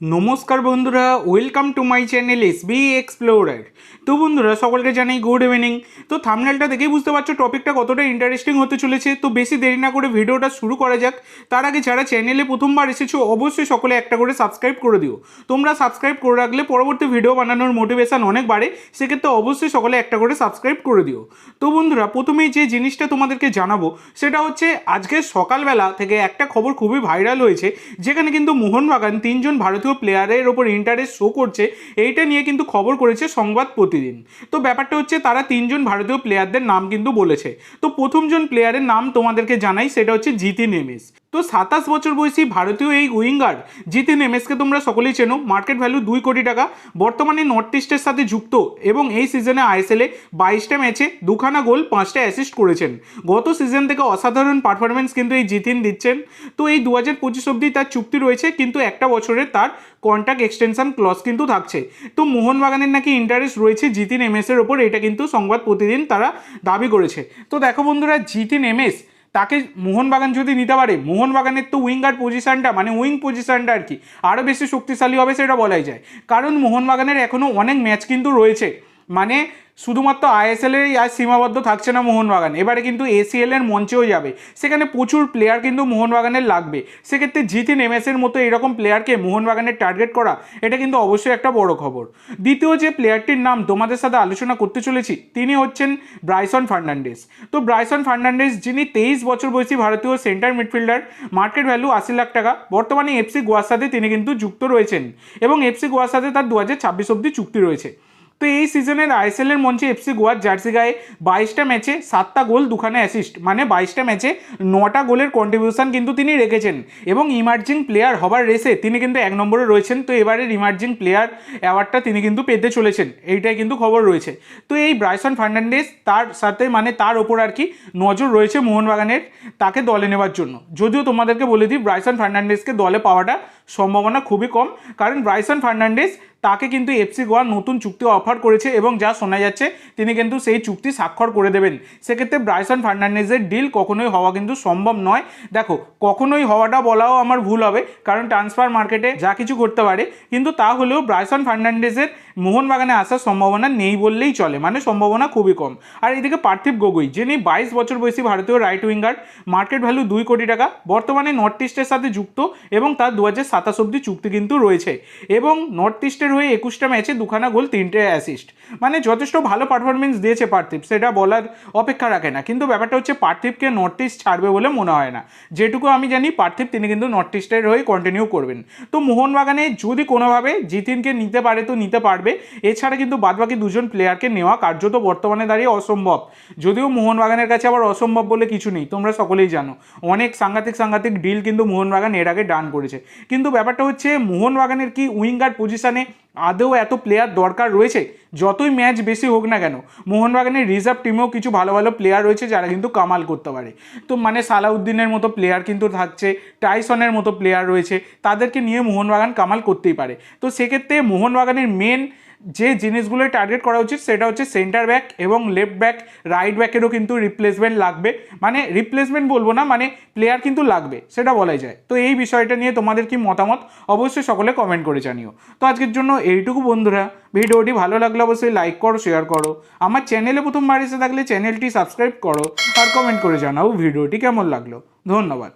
নমস্কার বন্ধুরা welcome to my channel S B explorer তো বন্ধুরা, সকলকে জানাই গুড ইভিনিং তো থামনেলটা দেখেই বুঝতে পারছ টপিকটা কতটা ইন্টারেস্টিং হতে চলেছে। তো বেশি দেরি না করে ভিডিওটা শুরু করা যাক। তার আগে যারা চ্যানেলে প্রথমবার এসেছ, অবশ্যই সকলে একটা করে সাবস্ক্রাইব করে দিও। তোমরা সাবস্ক্রাইব করে রাখলে পরবর্তী ভিডিও বানানোর মোটিভেশন অনেক বাড়ে, সেক্ষেত্রে অবশ্যই সকলে একটা করে সাবস্ক্রাইব করে দিও। তো বন্ধুরা, প্রথমেই যে জিনিসটা তোমাদেরকে জানাব, সেটা হচ্ছে আজকে সকালবেলা থেকে একটা খবর খুবই ভাইরাল হয়েছে, যেখানে কিন্তু মোহনবাগান তিনজন ভারতীয় প্লেয়ারের ওপর ইন্টারেস্ট শো করছে, এইটা নিয়ে কিন্তু খবর করেছে সংবাদ প্রতিদিন। তো ব্যাপারটা হচ্ছে তারা তিনজন ভারতীয় প্লেয়ারদের নাম কিন্তু বলেছে। তো প্রথমজন প্লেয়ারের নাম তোমাদেরকে জানাই, সেটা হচ্ছে জিতিন এমএস তো সাতাশ বছর বয়সী ভারতীয় এই উইঙ্গার জিতিন এমএসকে তোমরা সকলেই চেনো। মার্কেট ভ্যালু দুই কোটি টাকা, বর্তমানে নর্থ ইস্টের সাথে যুক্ত এবং এই সিজনে আইএসএলে বাইশটা ম্যাচে দুখানা গোল, পাঁচটা অ্যাসিস্ট করেছেন। গত সিজন থেকে অসাধারণ পারফরমেন্স কিন্তু এই জিতিন দিচ্ছেন। তো এই দু হাজার পঁচিশ অব্দি তার চুক্তি রয়েছে, কিন্তু একটা বছরে তার কন্ট্রাক্ট এক্সটেনশন ক্লস কিন্তু থাকছে। তো মোহনবাগানের নাকি ইন্টারেস্ট রয়েছে জিতিন এমএসের ওপর, এটা কিন্তু সংবাদ প্রতিদিন তারা দাবি করেছে। তো দেখো বন্ধুরা, জিতিন এমএস তাকে মোহনবাগান যদি নিতে পারে, মোহনবাগানের তো উইঙ্গার পজিশানটা মানে উইং পজিশানটা আর কি আরও বেশি শক্তিশালী হবে সেটা বলাই যায়। কারণ মোহনবাগানের এখনও অনেক ম্যাচ কিন্তু রয়েছে। মানে শুধুমাত্র আইএসএলেরই আজ সীমাবদ্ধ থাকছে না মোহনবাগান। এবারে কিন্তু এসিএল এর মঞ্চেও যাবে। সেখানে প্রচুর প্লেয়ার কিন্তু মোহনবাগানের লাগবে। সেক্ষেত্রে জিতিন এমএসের মতো এরকম প্লেয়ারকে মোহনবাগানের টার্গেট করা, এটা কিন্তু অবশ্যই একটা বড় খবর। দ্বিতীয় যে প্লেয়ারটির নাম তোমাদের সাথে আলোচনা করতে চলেছি, তিনি হচ্ছেন ব্রাইসন ফার্নান্ডেস তো ব্রাইসন ফার্নান্ডেস যিনি তেইশ বছর বয়সী ভারতীয় সেন্টার মিডফিল্ডার মার্কেট ভ্যালু আশি লাখ টাকা। বর্তমানে এফসি গোয়ার সাথে তিনি কিন্তু যুক্ত রয়েছেন এবং এফসি গোয়ার সাথে তার দু হাজার ছাব্বিশ অব্দি চুক্তি রয়েছে। তো এই সিজনের আইএসএল এর মঞ্চে এফসি গোয়ার জার্সি গায়ে বাইশটা ম্যাচে সাতটা গোল, দুখানে অ্যাসিস্ট মানে বাইশটা ম্যাচে নটা গোলের কন্ট্রিবিউশন কিন্তু তিনি রেখেছেন। এবং ইমার্জিং প্লেয়ার হবার রেসে তিনি কিন্তু এক নম্বরে রয়েছেন। তো এবারের ইমার্জিং প্লেয়ার অ্যাওয়ার্ডটা তিনি কিন্তু পেতে চলেছেন। এইটাই কিন্তু খবর রয়েছে। তো এই ব্রাইসন ফার্নান্ডেস তার সাথে মানে তার ওপর আর কি নজর রয়েছে মোহনবাগানের তাকে দলে নেওয়ার জন্য। যদিও তোমাদেরকে বলে দিই ব্রাইসন ফার্নান্ডেসকে দলে পাওয়াটা সম্ভাবনা খুবই কম। কারণ ব্রাইসন ফার্নান্ডেস তাকে কিন্তু এফসি গোয়া নতুন চুক্তি অফার করেছে এবং যা শোনা যাচ্ছে তিনি কিন্তু সেই চুক্তি স্বাক্ষর করে দেবেন। সেক্ষেত্রে ব্রাইসন ফার্নান্ডেজের ডিল কখনোই হওয়া কিন্তু সম্ভব নয়। দেখো, কখনোই হওয়াটা বলাও আমার ভুল হবে, কারণ ট্রান্সফার মার্কেটে যা কিছু করতে পারে, কিন্তু তা হলেও ব্রাইসন ফার্নান্ডেজের মোহনবাগানে আসার সম্ভাবনা নেই বললেই চলে মানে সম্ভাবনা খুবই কম। আর এদিকে পার্থিব গগৈ, যিনি বাইশ বছর বয়সী ভারতীয় রাইট উইঙ্গার মার্কেট ভ্যালু দুই কোটি টাকা, বর্তমানে নর্থ ইস্টের সাথে যুক্ত এবং তার দু হাজার সাতাশ অব্দি চুক্তি কিন্তু রয়েছে। এবং নর্থ ইস্টের হয়ে একুশটা ম্যাচে দুখানা গোল, তিনটে অ্যাসিস্ট মানে যথেষ্ট ভালো পারফরমেন্স দিয়েছে পার্থিব, সেটা বলার অপেক্ষা রাখে না। কিন্তু ব্যাপারটা হচ্ছে পার্থিবকে নর্থ ইস্ট ছাড়বে বলে মনে হয় না। যেটুকু আমি জানি, পার্থিব তিনি কিন্তু নর্থ ইস্টের হয়ে কন্টিনিউ করবেন। তো মোহনবাগানে যদি কোনোভাবে জিতিনকে নিতে পারে তো নিতে পারবে। এছাড়া কিন্তু বাদবাকি দুজন প্লেয়ারকে নেওয়া কার্যত বর্তমানে দাঁড়িয়ে অসম্ভব। যদিও মোহনবাগানের কাছে আবার অসম্ভব বলে কিছু নেই, তোমরা সকলেই জানো। অনেক সাংঘাতিক সাংঘাতিক ডিল কিন্তু মোহনবাগান এর আগে ডান করেছে। কিন্তু ব্যাপারটা হচ্ছে, মোহনবাগানের কি উইঙ্গার পজিশনে আদৌ এত প্লেয়ার দরকার রয়েছে? যতই ম্যাচ বেশি হোক না কেন, মোহনবাগানের রিজার্ভ টিমেও কিছু ভালো ভালো প্লেয়ার রয়েছে যারা কিন্তু কামাল করতে পারে। তো মানে সালাউদ্দিনের মতো প্লেয়ার কিন্তু থাকছে, টাইসনের মতো প্লেয়ার রয়েছে, তাদেরকে নিয়ে মোহনবাগান কামাল করতেই পারে। তো সেক্ষেত্রে মোহনবাগানের মেন যে জিনিসগুলোই টার্গেট করা উচিত সেটা হচ্ছে সেন্টার ব্যাক এবং লেফট ব্যাক রাইট ব্যাকেরও কিন্তু রিপ্লেসমেন্ট লাগবে। মানে রিপ্লেসমেন্ট বলব না মানে প্লেয়ার কিন্তু লাগবে, সেটা বলাই যায়। তো এই বিষয়টা নিয়ে তোমাদের কি মতামত? অবশ্যই সকলে কমেন্ট করে জানিও। তো আজকের জন্য এইটুকু বন্ধুরা। ভিডিওটি ভালো লাগলে অবশ্যই লাইক করো শেয়ার করো। আমার চ্যানেলে প্রথমবার এসে থাকলে চ্যানেলটি সাবস্ক্রাইব করো আর কমেন্ট করে জানাও ভিডিওটি কেমন লাগল। ধন্যবাদ।